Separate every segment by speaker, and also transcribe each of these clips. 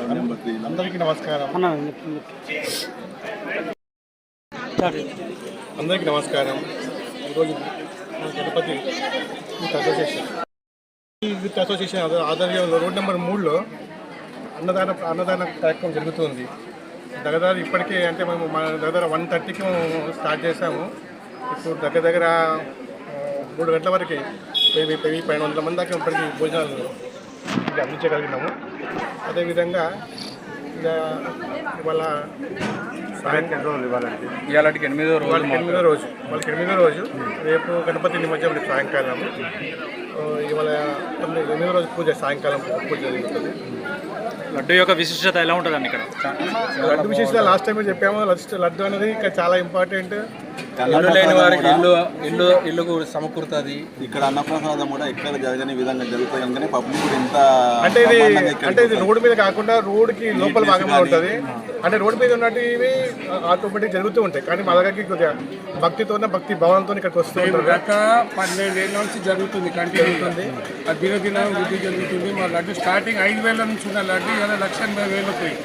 Speaker 1: అందరికీ నమస్కారం. అందరికీ నమస్కారం. ఈరోజు Ganapati youth association youth association ఆధ్వ- ఆధ్వర్యంలో రోడ్ నెంబర్ మూడులో అన్నదాన అన్నదాన కార్యక్రమం జరుగుతుంది. దగ్గర ఇప్పటికే అంటే మేము మన దగ్గర వన్ థర్టీకి స్టార్ట్ చేసాము ఇప్పుడు దగ్గర దగ్గర మూడు గంటల వరకు వెయ్యి వెయ్యి పైన వందల మంది దాకా ఇప్పటికి భోజనాలు అందించగలిగినాము. అదేవిధంగా ఇంకా ఇవాళ సాయంత్రం
Speaker 2: ఇవాళకి ఎనిమిదో రోజు
Speaker 1: వాళ్ళకి ఎనిమిదో రోజు. వాళ్ళకి ఎనిమిదో రోజు. రేపు గణపతి నిమజ్జనం సాయంకాలం ఇవాళ తొమ్మిది ఎనిమిదో రోజు పూజ సాయంకాలం పూజ జరుగుతుంది.
Speaker 2: లడ్డు యొక్క విశిష్టత ఎలా ఉంటుందండి ఇక్కడ?
Speaker 1: లడ్డు విశేషత లాస్ట్ టైం చెప్పాము. లడ్డు లడ్డు అనేది ఇంకా చాలా ఇంపార్టెంట్.
Speaker 3: ఇల్లు లేని వారికి ఇల్లు ఇల్లు ఇల్లు సమకూరుతుంది.
Speaker 4: ఇక్కడ అన్నప్రసాదం కూడా ఎక్కడ జరగని విధంగా జరుగుతుంది పబ్లిక్ ఇంత
Speaker 1: అంటే ఇది అంటే ఇది రోడ్డు మీద కాకుండా రోడ్డుకి లోపల భాగంలో ఉంటుంది. అంటే రోడ్డు మీద ఉన్నట్టు ఇవి ఆటోమేటిక్ జరుగుతూ ఉంటాయి. కానీ మా దగ్గరికి కొద్దిగా భక్తితోనే భక్తి భావంతో ఇక్కడికి వస్తూ ఉంటారు.
Speaker 5: గత పన్నెండేళ్ళ నుంచి జరుగుతుంది కంటిన్యూ అవుతుంది అది దినదినం వృద్ధి జరుగుతుంది. మా లడ్డు స్టార్టింగ్ ఐదు వేల నుంచి ఉన్న లడ్డు ఇలా లక్ష ఎనభై వేలు పోయి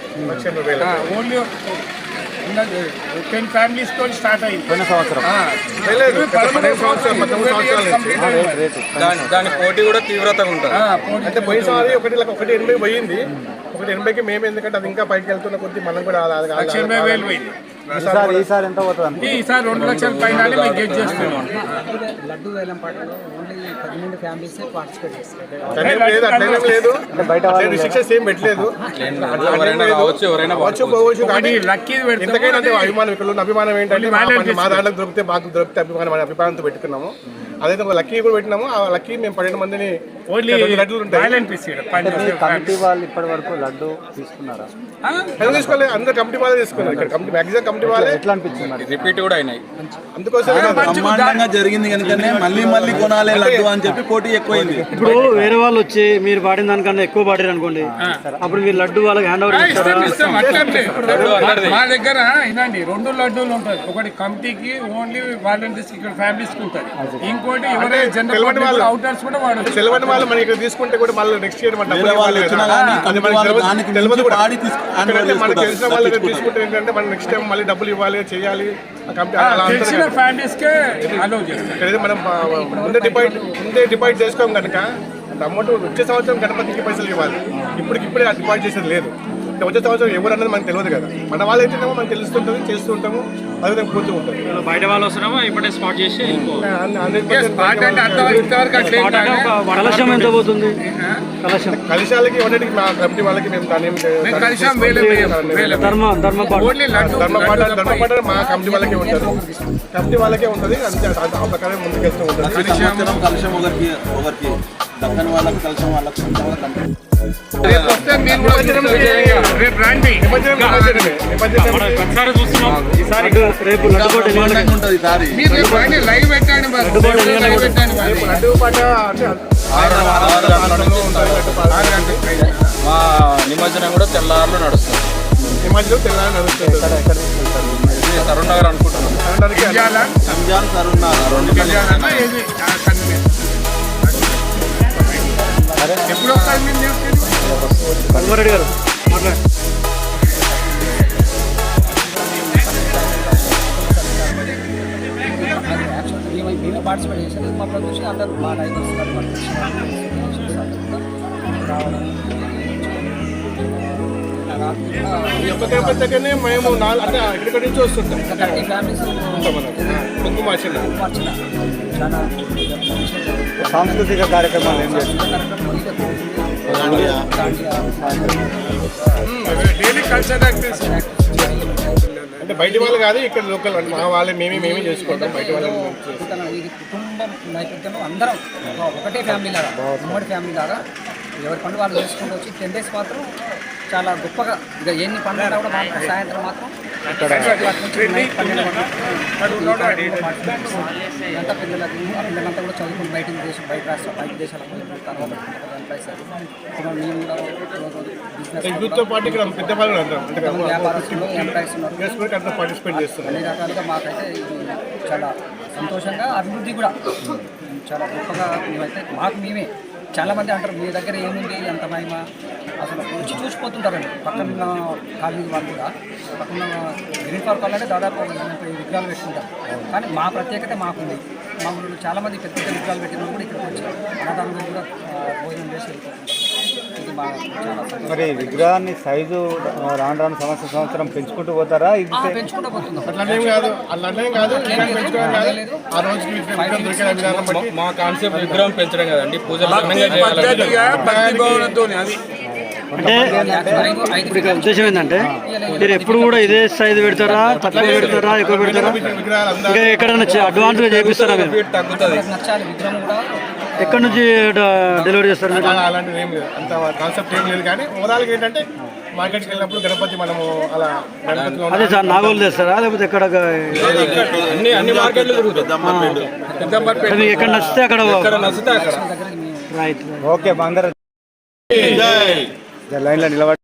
Speaker 5: టెన్ ఫ్యామిలీస్ తోటి స్టార్ట్ అయింది. పోయిన సంవత్సరం.
Speaker 3: దాని పోటీ కూడా తీవ్రతగా ఉంటుంది.
Speaker 1: అంటే పోయినసారి ఒకటి లక్ష- ఒకటి ఎనభై పోయింది. ఒకటి ఎనభైకి మేము ఎందుకంటే అది ఇంకా పైకి వెళ్తున్న కొద్ది మనం కూడా
Speaker 5: ఎనభై వేలు పోయింది.
Speaker 1: ఈసారి
Speaker 5: ఈసారి రెండు లక్షల పైన మేము గెట్ చేస్తున్నాం.
Speaker 6: లడ్డు వేలం పాటలో ఓన్లీ పన్నెండు ఫ్యామిలీస్ పార్టిసిపేట్ చేస్తారు.
Speaker 1: రిస్ట్రిక్షన్స్ ఏం పెట్టలేదు. అభిమానం ఇక్కడ అభిమానం ఏంటంటే మా దాంట్లో దొరికితే మాకు దొరికితే అభిమానం అనే అభిమానంతో పెట్టుకున్నాము. అదైతే ఒక లక్కీ కూడా పెట్టినాము. ఆ లక్కీ మేము పన్నెండు మందిని
Speaker 5: ఓన్లీ
Speaker 1: ఉంటాయి.
Speaker 6: కమిటీ వాళ్ళు ఇప్పటి వరకు లడ్డు తీసుకున్నారా?
Speaker 1: ఎందుకు తీసుకోవాలి? అందరు కమిటీ వాళ్ళే తీసుకున్నారు. ఇక్కడ కమిటీ మ్యాక్సిమం కమిటీ వాళ్ళే.
Speaker 6: ఎట్లా అనిపించింది మరి?
Speaker 3: రిపీట్ కూడా అయినాయి.
Speaker 1: అందుకోసం
Speaker 4: బ్రహ్మాండంగా జరిగింది కనుకనే మళ్ళీ మళ్ళీ కొనాలి లడ్డు అని చెప్పి పోటీ ఎక్కువైంది.
Speaker 7: ఇప్పుడు వేరే వాళ్ళు వచ్చి మీరు పాడిన దానికన్నా ఎక్కువ పాడారు అనుకోండి. అప్పుడు మీరు లడ్డు వాళ్ళకి హ్యాండ్ ఓవర్ చేస్తారా.
Speaker 5: మా దగ్గర ఇదండి రెండు లడ్డూలు ఉంటాయి. ఒకటి కమిటీకి ఓన్లీ వాలంటీర్స్ ఇక్కడ ఫ్యామిలీస్కి ఉంటుంది ఇంకోటి ఎవరైనా. జనరల్ అవుటర్స్ కూడా వాడచ్చు.
Speaker 1: వాళ్ళు మనకి ఇక్కడ తీసుకుంటే కూడా మళ్ళీ నెక్స్ట్ ఇయర్ మన మనకి. తెలిసిన వాళ్ళు. తీసుకుంటే ఏంటంటే మనం నెక్స్ట్ టైం మళ్ళీ డబ్బులు ఇవ్వాలి చేయాలి. మనం ముందే డిపాజిట్ ముందే డిపాజిట్ చేసుకోం కనుక అమౌంట్ వచ్చే సంవత్సరం గణపతికి పైసలు ఇవ్వాలి. ఇప్పటికి ఇప్పుడే ఆ డిపాజిట్ చేసేది లేదు. వచ్చే సంవత్సరం ఎవరు అన్నది మనకు తెలియదు కదా. మన వాళ్ళు అయితేనేమో మనకు తెలుస్తుంటుంది చేస్తూ ఉంటాము అదే పోతూ ఉంటుంది
Speaker 2: బయట వాళ్ళు వస్తున్నామో ఇప్పుడే స్పాట్ చేసి.
Speaker 7: కలశం ఎంత పోతుంది? కలశం.
Speaker 1: కలిశాలకి ఒకటికి మా కమిటీ వాళ్ళకి మేము దాని
Speaker 7: ధర్మ
Speaker 1: ధర్మపాట ధర్మపాట మా కమిటీ వాళ్ళకే ఉంటుంది. కమిటీ వాళ్ళకే ఉంటుంది. అంతే ఆ- ప్రకారం ముందుకెళ్తూ ఉంటుంది.
Speaker 4: ప్రతి ఒకరికి ఒకరికి. దక్కని వాళ్ళకి కలిసం వాళ్ళకి.
Speaker 3: మా నిమజ్జనం కూడా తెల్లారులు నడుస్తుంది.
Speaker 1: నిమజ్జనం తెల్లారి నడుస్తుంది.
Speaker 3: తరుణ్ నగర్ అనుకుంటున్నాం
Speaker 1: అందరికీ
Speaker 5: ఇయ్యాలా?
Speaker 4: రంజాన్
Speaker 5: ఎప్పుడు వస్తారు
Speaker 7: గారు మాట్లాడండి
Speaker 6: మేము పార్టిసిపేట్ చేసాం మమ్మల్ని చూసి అందరూ మా నైబర్స్ రావడం
Speaker 1: ఈ ఒక్క దగ్గరనే మేము నాలుగు అంటే ఇక్కడి నుంచి వస్తుంటాం.
Speaker 6: చాలా
Speaker 7: సాంస్కృతిక కార్యక్రమాలు ఏం
Speaker 5: డైలీ కల్చర్ యాక్టివిటీస్
Speaker 1: అంటే బయట వాళ్ళు కాదు ఇక్కడ లోకల్ అంటే మా వాళ్ళే మేమే మేమే చేసుకుంటాం. బయట వాళ్ళు
Speaker 6: కుటుంబం నేపథ్యంలో అందరం ఒక- ఒకటే ఫ్యామిలీ లాగా ఉమ్మడి ఫ్యామిలీ లాగా ఎవరి పనులు వాళ్ళు చేసుకుంటూ వచ్చి టెన్ డేస్ మాత్రం చాలా గొప్పగా ఇక ఎన్ని పనులు ఉన్నా కూడా మాత్రం సాయంత్రం మాత్రం ఇదంతా పిల్లలకు ఆ పిల్లలంతా కూడా చదువుకుని బయట దేశం బయట రాష్ట్ర బయట దేశాలకు తర్వాత మేము కూడా వ్యాపారస్తులు ఎంప్లాయీస్ ఉన్నారు. అన్ని రకాలుగా మాకైతే చాలా సంతోషంగా అభివృద్ధి కూడా. చాలా గొప్పగా మేమైతే మాకు మేమే చాలా మంది అంటారు మీ దగ్గర ఏముంది? అంత మహిమ? అసలు వచ్చి చూసిపోతుంటారండి. పక్కన కాలేజీ వాళ్ళు కూడా. పక్కన గ్రీన్ పార్క్ వాళ్ళంటే దాదాపు ఒక ముప్పై విగ్రహాలు పెట్టుకుంటారు కానీ మా ప్రత్యేకత మాకుంది. మా ఊళ్ళో చాలా మంది పెద్ద పెద్ద విగ్రహాలు పెట్టిన కూడా ఇక్కడికి వచ్చి అన్నదానం కూడా భోజనం చేసి వెళ్ళిపోతుంటారు.
Speaker 8: మరి విగ్రహాన్ని సైజు రాను రాను సంవత్సరం సంవత్సరం పెంచుకుంటూ పోతారా? ఇది
Speaker 6: ఆ, పెంచుకుంటూ పోతున్నాం.
Speaker 1: అట్లనేం కాదు. అట్లనేం కాదు. విగ్రహం పెంచుకోవడం కాదు. ఆ రోజుకి విగ్రహం దొరికిన విధానం బట్టి
Speaker 3: మా కాన్సెప్ట్ విగ్రహం పెంచడం కదండి. పూజలు
Speaker 5: అది.
Speaker 7: అంటే ఇప్పుడు ఇక్కడ ఉద్దేశం ఏంటంటే మీరు ఎప్పుడు కూడా ఇదే సైజు పెడతారా తక్కువ పెడతారా ఎక్కువ పెడతారా? ఇంకా ఎక్కడైనా అడ్వాన్స్గా చేపిస్తారా మీరు?
Speaker 3: తగ్గుతుంది.
Speaker 6: నచ్చాలి. విగ్రహం కూడా
Speaker 7: ఎక్కడి నుంచి డెలివరీ చేస్తారు మీరు?
Speaker 1: అలా అలాంటిది ఏం లేదు. అంత కాన్సెప్ట్ ఏం లేదు కానీ ఓవరాల్గా ఏంటంటే మార్కెట్కి వెళ్ళినప్పుడు గణపతి మనము అలా గణపతిలో
Speaker 7: అదే సార్ నాగోలు తెస్తారా లేకపోతే ఎక్కడ
Speaker 3: అన్ని అన్ని మార్కెట్లు
Speaker 7: మీకు ఎక్కడ నచ్చితే అక్కడ
Speaker 3: నచ్చితే అక్కడ.
Speaker 7: రైట్.
Speaker 8: ఓకే అందరూ లైన్లో నిలబడి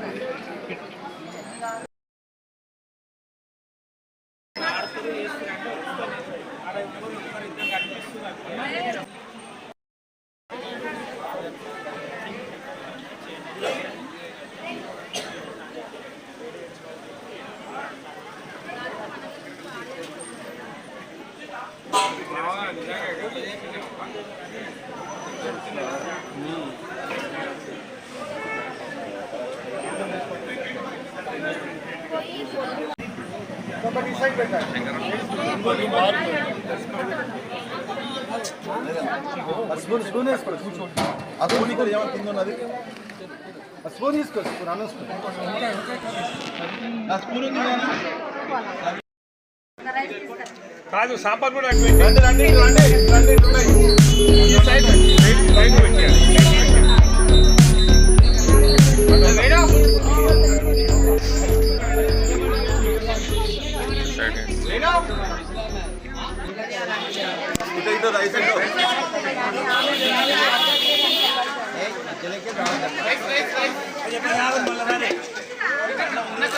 Speaker 8: Thank you.
Speaker 4: స్పూన్ స్పూన్ వేసుకో ఆ స్పూన్ ఇక్కడ ఏమో కింద ఉన్నది?
Speaker 8: స్పూన్ తీసుకో స్పూన్ అన్న స్పూన్
Speaker 4: స్పూన్ ఉంది కదా?
Speaker 5: సాంబార్ కూడా
Speaker 4: రండి రండి రండి రండి
Speaker 5: ఈ సైడ్ రైట్ రైట్ పెట్టాలి
Speaker 4: ఉన్నత